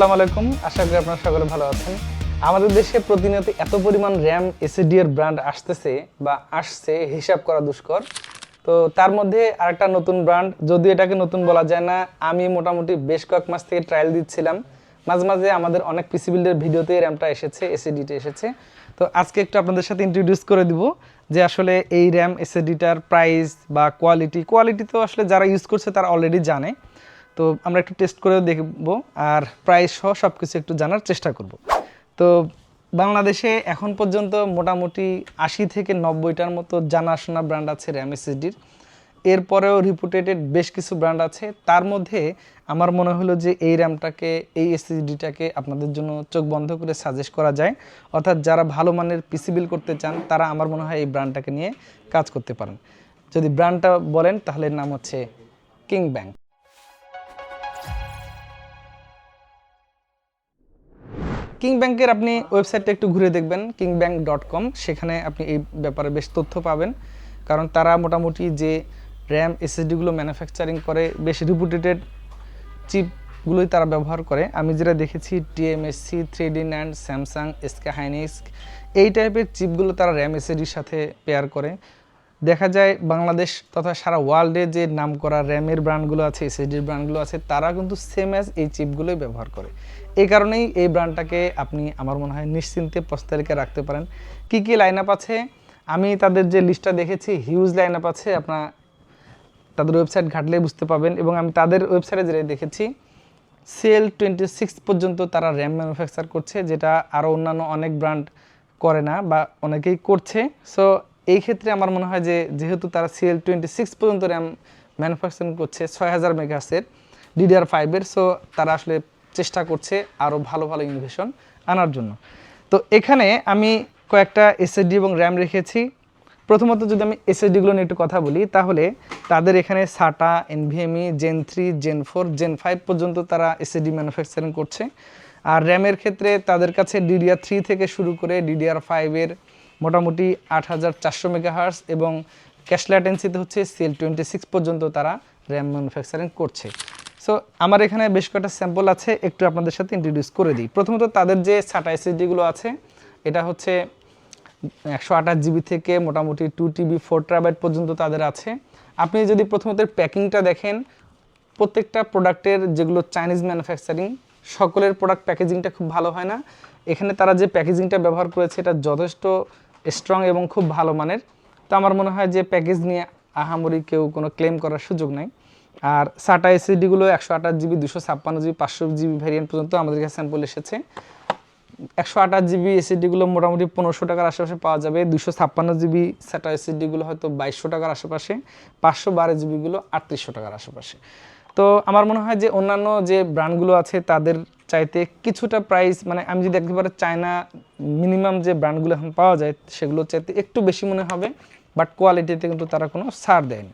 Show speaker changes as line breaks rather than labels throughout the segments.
আসসালামু আলাইকুম। আশা করি আপনারা সকলে ভালো আছেন। আমাদের দেশে প্রতিনিয়ত এত পরিমাণ র্যাম এসএডি এর ব্র্যান্ড আসতেছে বা আসছে, হিসাব করা দুষ্কর। তো তার মধ্যে আরেকটা নতুন ব্র্যান্ড যদি এটাকে নতুন বলা যায় না, আমি মোটামুটি বেশ কয়েক মাস থেকে ট্রায়াল দিচ্ছিলাম। মাঝে মাঝে আমাদের অনেক পিসি বিল্ডের ভিডিওতে র্যামটা এসেছে এসএডিটা এসেছে। তো আজকে একটু আপনাদের সাথে ইন্ট্রোডিউস করে দিব যে আসলে এই র্যাম এসএডিটার প্রাইস বা কোয়ালিটি কোয়ালিটি তো আসলে যারা ইউজ করছে তারা অলরেডি জানে। তো আমরা একটু টেস্ট করে দেখব আর প্রাইস সহ সব কিছু একটু জানার চেষ্টা করব। তো বাংলাদেশে এখন পর্যন্ত মোটামুটি আশি থেকে নব্বইটার মতো জানাশোনা ব্র্যান্ড আছে র্যাম এসএসডির এরপরেও রিপুটেটেড বেশ কিছু ব্র্যান্ড আছে। তার মধ্যে আমার মনে হলো যে এই র্যামটাকে এই এসএসডিটাকে আপনাদের জন্য চোখ বন্ধ করে সাজেস্ট করা যায়। অর্থাৎ যারা ভালো মানের পিসি বিল করতে চান, তারা আমার মনে হয় এই ব্র্যান্ডটাকে নিয়ে কাজ করতে পারেন। যদি ব্র্যান্ডটা বলেন, তাহলে নাম হচ্ছে কিং ব্যাংক কিং ব্যাংকের আপনি ওয়েবসাইটটা একটু ঘুরে দেখবেন কিং ব্যাংক ডট কম সেখানে আপনি এই ব্যাপারে বেশ তথ্য পাবেন। কারণ তারা মোটামুটি যে র্যাম এসএসডিগুলো ম্যানুফ্যাকচারিং করে, বেশ রিপুটেটেড চিপগুলোই তারা ব্যবহার করে। আমি যেটা দেখেছি TMSC three D NAND Samsung SK Hynix এই টাইপের চিপগুলো তারা র্যাম এসএসডির সাথে পেয়ার করে। দেখা যায় বাংলাদেশ তথা সারা ওয়ার্ল্ডে যে নাম করা র্যামের ব্র্যান্ডগুলো আছে এসএসডির ব্র্যান্ডগুলো আছে, তারা কিন্তু সেম অ্যাজ এই চিপগুলোই ব্যবহার করে। এই কারণেই এই ব্র্যান্ডটাকে আপনি আমার মনে হয় নিশ্চিন্তে প্রস্তারিকা রাখতে পারেন। কি কি লাইন আপ আছে? আমি তাদের যে লিস্টটা দেখেছি হিউজ লাইন আপ আছে, আপনার তাদের ওয়েবসাইট ঘাটলে বুঝতে পাবেন এবং আমি তাদের ওয়েবসাইটে যেটা দেখেছি সেল টোয়েন্টি সিক্স পর্যন্ত তারা র্যাম ম্যানুফ্যাকচার করছে, যেটা আরও অন্যান্য অনেক ব্র্যান্ড করে না বা অনেকেই করছে। সো এই ক্ষেত্রে আমার মনে হয় যে, যেহেতু তারা সিএল টোয়েন্টি সিক্স পর্যন্ত র্যাম ম্যানুফ্যাকচারিং করছে, ছয় হাজার মেগাসের ডিডিআর ফাইভের সো তারা আসলে চেষ্টা করছে আরও ভালো ভালো ইনোভেশন আনার জন্য। তো এখানে আমি কয়েকটা এসএসডি এবং র্যাম রেখেছি। প্রথমত যদি আমি এসএসডিগুলো নিয়ে একটু কথা বলি, তাহলে তাদের এখানে SATA NVMe Gen three Gen four Gen five পর্যন্ত তারা এসএসডি ম্যানুফ্যাকচারিং করছে। আর র্যামের ক্ষেত্রে তাদের কাছে ডিডিআর থ্রি থেকে শুরু করে ডিডিআর ফাইভের মোটামুটি আট হাজার চারশো মেগাহার্স এবং ক্যাশ ল্যাটেন্সিতে হচ্ছে সেল টোয়েন্টি সিক্স পর্যন্ত তারা র্যাম ম্যানুফ্যাকচারিং করছে। সো আমার এখানে বেশ কয়েকটা স্যাম্পল আছে, একটু আপনাদের সাথে ইন্ট্রোডিউস করে দিই। প্রথমত তাদের যে সাটা এসএসডিগুলো আছে, এটা হচ্ছে একশো আঠাশ জিবি থেকে মোটামুটি টু টিবি, ফোর ট্রাবাইট পর্যন্ত তাদের আছে। আপনি যদি প্রথমত প্যাকিংটা দেখেন, প্রত্যেকটা প্রোডাক্টের যেগুলো চাইনিজ ম্যানুফ্যাকচারিং, সকলের প্রোডাক্ট প্যাকেজিংটা খুব ভালো হয় না। এখানে তারা যে প্যাকেজিংটা ব্যবহার করেছে, এটা যথেষ্ট স্ট্রং এবং খুব ভালো মানের। তো আমার মনে হয় যে প্যাকেজ নিয়ে আহামরি কেউ কোনো ক্লেম করার সুযোগ নাই। আর সাটা এসএসডিগুলো একশো আঠাশ জিবি দুশো ছাপ্পান্ন জিবি পাঁচশো জিবি ভ্যারিয়েন্ট পর্যন্ত আমাদের কাছে স্যাম্পল এসেছে। একশো আঠাশ জিবি এসএসডিগুলো মোটামুটি পনেরোশো টাকার আশেপাশে পাওয়া যাবে। দুশো ছাপ্পান্ন জিবি স্যাটা এসএসডিগুলো হয়তো বাইশশো টাকার আশেপাশে। পাঁচশো বারো জিবিগুলো আটত্রিশশো টাকার আশেপাশে। তো আমার মনে হয় যে অন্যান্য যে ব্র্যান্ডগুলো আছে, তাদের চাইতে কিছুটা প্রাইস মানে আমি যদি একেবারে চায়না মিনিমাম যে ব্র্যান্ডগুলো এখন পাওয়া যায় সেগুলো চাইতে একটু বেশি মনে হবে বাট কোয়ালিটিতে কিন্তু তারা কোনো ছাড় দেয়নি।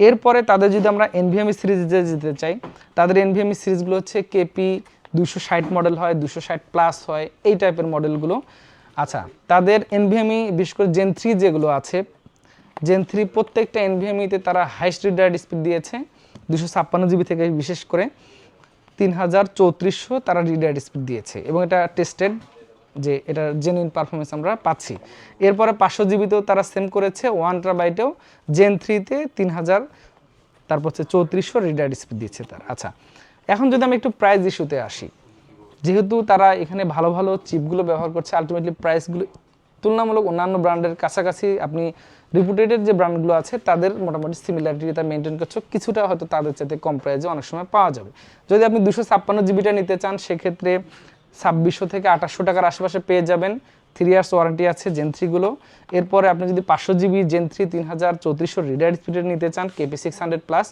এরপরে তাদের যদি আমরা এনভিএমই সিরিজে যেতে চাই, তাদের এনভিএমই সিরিজগুলো হচ্ছে কেপি দুশো ষাট মডেল হয়, দুশো ষাট প্লাস হয়, এই টাইপের মডেলগুলো আচ্ছা তাদের এনভিএমই বিশেষ করে জেন থ্রি যেগুলো আছে জেন থ্রি প্রত্যেকটা এনভিএমইতে তারা হাইস্ট স্পিড দিয়েছে, দুশো ছাপ্পান্ন জিবি থেকে বিশেষ করে। তিন হাজার চৌত্রিশশো তারা রিডার স্পিড দিয়েছে এবং এটা টেস্টেড যে এটা জেনুইন পারফরমেন্স আমরা পাচ্ছি। এরপরে পাঁচশো জিবিতেও তারা সেম করেছে ওয়ান ট্রাবাইটেও জেন থ্রিতে তিন হাজার তারপর হচ্ছে চৌত্রিশশো রিডার স্পিড দিয়েছে তার। আচ্ছা এখন যদি আমি একটু প্রাইস ইস্যুতে আসি, যেহেতু তারা এখানে ভালো ভালো চিপগুলো ব্যবহার করছে আলটিমেটলি প্রাইসগুলো তুলনামূলক অন্যান্য ব্র্যান্ডের কাছাকাছি আপনি রিপুটেটেড যে ব্র্যান্ডগুলো আছে, তাদের মোটামুটি সিমিলারিটি তারা মেনটেন করছ। কিছুটা হয়তো তাদের চাইতে কম প্রাইসে অনেক সময় পাওয়া যাবে। যদি আপনি দুশো ছাপ্পান্ন জিবিটা নিতে চান, সেক্ষেত্রে ছাব্বিশশো থেকে আঠাশশো টাকার আশেপাশে পেয়ে যাবেন। থ্রি ইয়ার্স ওয়ারেন্টি আছে জেন থ্রিগুলো এরপরে আপনি যদি পাঁচশো জিবি জেন থ্রি তিন হাজার চৌত্রিশশো রিডার স্পিডের নিতে চান কেপি সিক্স হান্ড্রেড প্লাস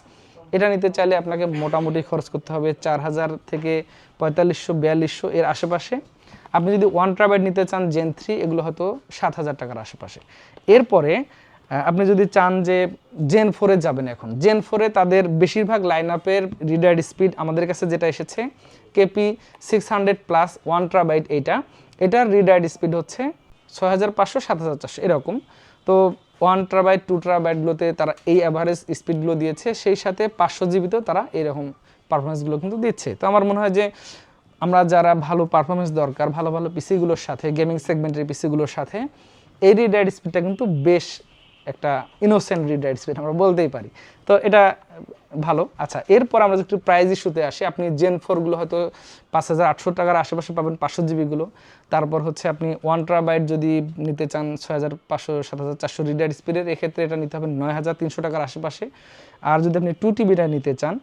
এটা নিতে চাইলে আপনাকে মোটামুটি খরচ করতে হবে চার হাজার থেকে পঁয়তাল্লিশশো, বিয়াল্লিশশো এর আশেপাশে। আপনি যদি ওয়ান ট্রাবাইট নিতে চান জেন থ্রি এগুলো হয়তো সাত হাজার টাকার আশেপাশে। এরপরে আপনি যদি চান যে জেন ফোরে যাবেন এখন জেন ফোরে তাদের বেশিরভাগ লাইন আপের রিডার স্পিড আমাদের কাছে যেটা এসেছে K P six hundred plus one terabyte এইটা এটার রিডার স্পিড হচ্ছে ছয় হাজার পাঁচশো, সাত হাজার চারশো, এরকম। তো ওয়ান ট্রাবাইট টু ট্রাবাইটগুলোতে তারা এই অ্যাভারেজ স্পিডগুলো দিয়েছে, সেই সাথে পাঁচশো জিবিতেও তারা এরকম পারফরমেন্সগুলো কিন্তু দিচ্ছে। তো আমার মনে হয় যে আমরা যারা ভালো পারফরমেন্স দরকার, ভালো ভালো পিসিগুলোর সাথে গেমিং সেগমেন্টের পিসিগুলোর সাথে, এই রিড রাইট স্পিডটা কিন্তু বেশ একটা ইনোসেন্ট রিড রাইট স্পিড আমরা বলতেই পারি। তো এটা ভালো। আচ্ছা এরপর আমরা একটু প্রাইজ ইস্যুতে আসি, আপনি জেন ফোরগুলো হয়তো পাঁচ হাজার আটশো টাকার আশেপাশে পাবেন, পাঁচশো জিবিগুলো তারপর হচ্ছে আপনি ওয়ান ট্রাবাইট যদি নিতে চান, ছয় হাজার পাঁচশো, সাত হাজার চারশো রিডার স্পিডের এক্ষেত্রে এটা নিতে হবে নয় হাজার তিনশো টাকার আশেপাশে। আর যদি আপনি টু টিবিটা নিতে চান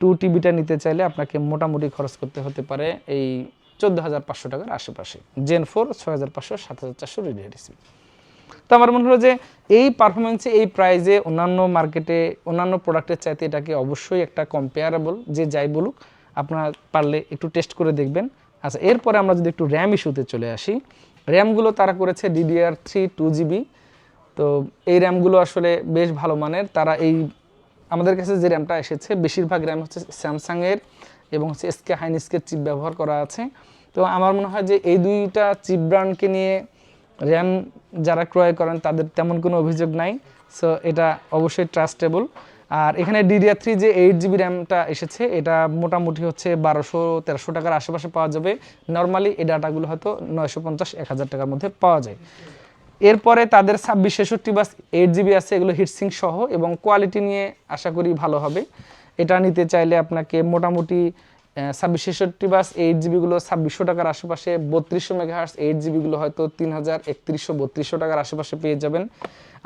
টু টিবিটা নিতে চাইলে আপনাকে মোটামুটি খরচ করতে হতে পারে এই চোদ্দ হাজার পাঁচশো টাকার আশেপাশে। জেন ফোর ছয় হাজার পাঁচশো, সাত হাজার চারশো রিডার স্পিড তো আমার মনে হলো যে এই পারফরমেন্সে এই প্রাইজে অন্যান্য মার্কেটে অন্যান্য প্রোডাক্টের চাইতে এটাকে অবশ্যই একটা কম্পেয়ারেবল যে যাই বলুক, আপনারা পারলে একটু টেস্ট করে দেখবেন। আচ্ছা এরপরে আমরা যদি একটু র্যাম ইস্যুতে চলে আসি র্যামগুলো তারা করেছে ডিডিআর থ্রি টু জিবি তো এই র্যামগুলো আসলে বেশ ভালো মানের। তারা এই, আমাদের কাছে যে র্যামটা এসেছে, বেশিরভাগ র্যাম হচ্ছে স্যামসাংয়ের এবং হচ্ছে এসকে হাইনিস্কের চিপ ব্যবহার করা আছে। তো আমার মনে হয় যে এই দুইটা চিপ ব্র্যান্ডকে নিয়ে র্যাম যারা ক্রয় করেন, তাদের তেমন কোনো অভিযোগ নাই। সো এটা অবশ্যই ট্রাস্টেবল আর এখানে ডিডিআর থ্রি যে এইট জিবি র্যামটা এসেছে, এটা মোটামুটি হচ্ছে বারোশো, তেরোশো টাকার আশেপাশে পাওয়া যাবে। নর্মালি এই ডাটাগুলো হয়তো নয়শো পঞ্চাশ, এক হাজার টাকার মধ্যে পাওয়া যায়। এরপরে তাদের ছাব্বিশ, ছেষট্টি বা এইট জিবি আছে, এগুলো হিটসিং সহ এবং কোয়ালিটি নিয়ে আশা করি ভালো হবে। এটা নিতে চাইলে আপনাকে মোটামুটি ছাব্বিশ ছেষট্টি বাস এইট জিবিগুলো ছাব্বিশশো টাকার আশেপাশে বত্রিশশো মেগাহার্স এইট জিবিগুলো হয়তো তিন হাজার একত্রিশশো বত্রিশশো টাকার আশেপাশে পেয়ে যাবেন।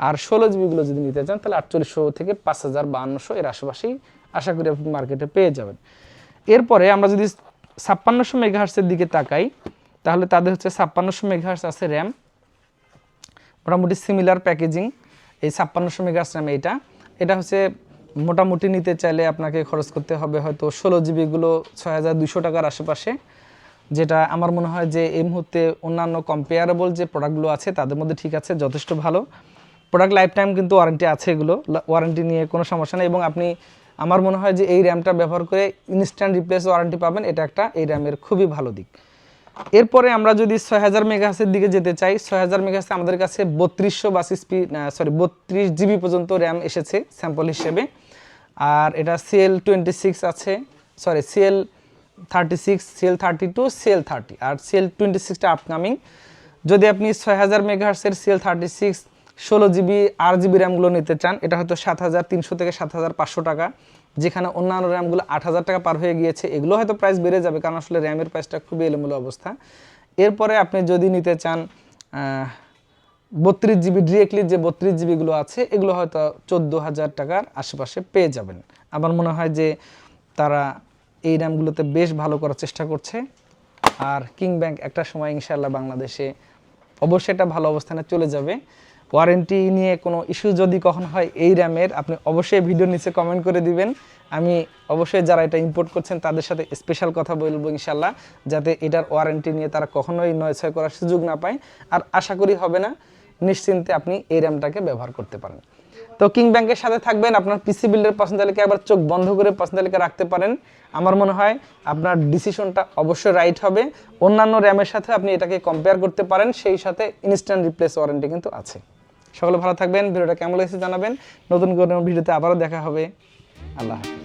আর ষোলো জিবিগুলো যদি নিতে চান, তাহলে আটচল্লিশশো থেকে পাঁচ হাজার বাহান্নশো এর আশেপাশেই আশা করি আপনি মার্কেটে পেয়ে যাবেন। এরপরে আমরা যদি ছাপ্পান্নশো মেগাহার্সের দিকে তাকাই, তাহলে তাদের হচ্ছে ছাপ্পান্নশো মেগাহার্স আছে র্যাম মোটামুটি সিমিলার প্যাকেজিং এই ছাপ্পান্নশো মেগাহার্স র্যাম এইটা, এটা হচ্ছে মোটামুটি নিতে চাইলে আপনাকে খরচ করতে হবে হয়তো ষোলো জিবিগুলো ছয় হাজার দুশো টাকার আশেপাশে, যেটা আমার মনে হয় যে এই মুহূর্তে অন্যান্য কম্পেয়ারেবল যে প্রোডাক্টগুলো আছে তাদের মধ্যে ঠিক আছে, যথেষ্ট ভালো। প্রোডাক্ট লাইফ টাইম কিন্তু ওয়ারেন্টি আছে এগুলো ওয়ারেন্টি নিয়ে কোনো সমস্যা নেই এবং আপনি, আমার মনে হয় যে এই র্যামটা ব্যবহার করে ইনস্ট্যান্ট রিপ্লেস ওয়ারেন্টি পাবেন, এটা একটা এই র্যামের খুবই ভালো দিক। এরপরে আমরা যদি ছয় হাজার মেগাহাসের দিকে যেতে চাই, ছয় হাজার মেগাহাসে আমাদের কাছে বত্রিশশো বাস স্পিড সরি বত্রিশ জিবি পর্যন্ত র্যাম এসেছে স্যাম্পল হিসেবে। আর এটা সিএল টোয়েন্টি সিক্স আছে sorry CL thirty six CL thirty two CL thirty আর সিএল টোয়েন্টি সিক্সটা আপকামিং যদি আপনি ছয় হাজার মেগাহার্সের সিএল থার্টি সিক্স ষোলো জিবি আর জিবি র্যামগুলো নিতে চান, এটা হয়তো সাত হাজার তিনশো থেকে সাত হাজার পাঁচশো টাকা, যেখানে অন্যান্য র্যামগুলো আট হাজার টাকা পার হয়ে গিয়েছে, এগুলো হয়তো প্রাইস বেড়ে যাবে, কারণ আসলে র্যামের প্রাইসটা খুবই এলোমেলো অবস্থা। এরপরে আপনি যদি নিতে চান বত্রিশ জিবি ডিরেক্টলি যে বত্রিশ জিবিগুলো আছে, এগুলো হয়তো চোদ্দ হাজার টাকার আশেপাশে পেয়ে যাবেন। আমার মনে হয় যে তারা এই র্যামগুলোতে বেশ ভালো করার চেষ্টা করছে। আর কিং ব্যাংক একটা সময় ইনশাল্লাহ বাংলাদেশে অবশ্যই একটা ভালো অবস্থানে চলে যাবে। ওয়ারেন্টি নিয়ে কোনো ইস্যু যদি কখন হয় এই র্যামের আপনি অবশ্যই ভিডিও নিচে কমেন্ট করে দিবেন। আমি অবশ্যই যারা এটা ইম্পোর্ট করছেন, তাদের সাথে স্পেশাল কথা বলব ইনশাল্লাহ যাতে এটার ওয়ারেন্টি নিয়ে তারা কখনোই নয় ছয় করার সুযোগ না পায়। আর আশা করি হবে না। নিশ্চিন্তে আপনি এই র্যামটাকে ব্যবহার করতে পারেন। তো কিং ব্যাংকের সাথে থাকবেন, আপনার পিসি বিল্ডের পছন্দ তালিকা আবার চোখ বন্ধ করে পছন্দ তালিকা রাখতে পারেন। আমার মনে হয় আপনার ডিসিশনটা অবশ্যই রাইট হবে। অন্যান্য র্যামের সাথে আপনি এটাকে কম্পেয়ার করতে পারেন, সেই সাথে ইনস্ট্যান্ট রিপ্লেস ওয়ারেন্টি কিন্তু আছে। সকলে ভালো থাকবেন, ভিডিওটা কেমন লেগেছে জানাবেন। নতুন কোনো ভিডিওতে আবারও দেখা হবে। আল্লাহ হাফিজ।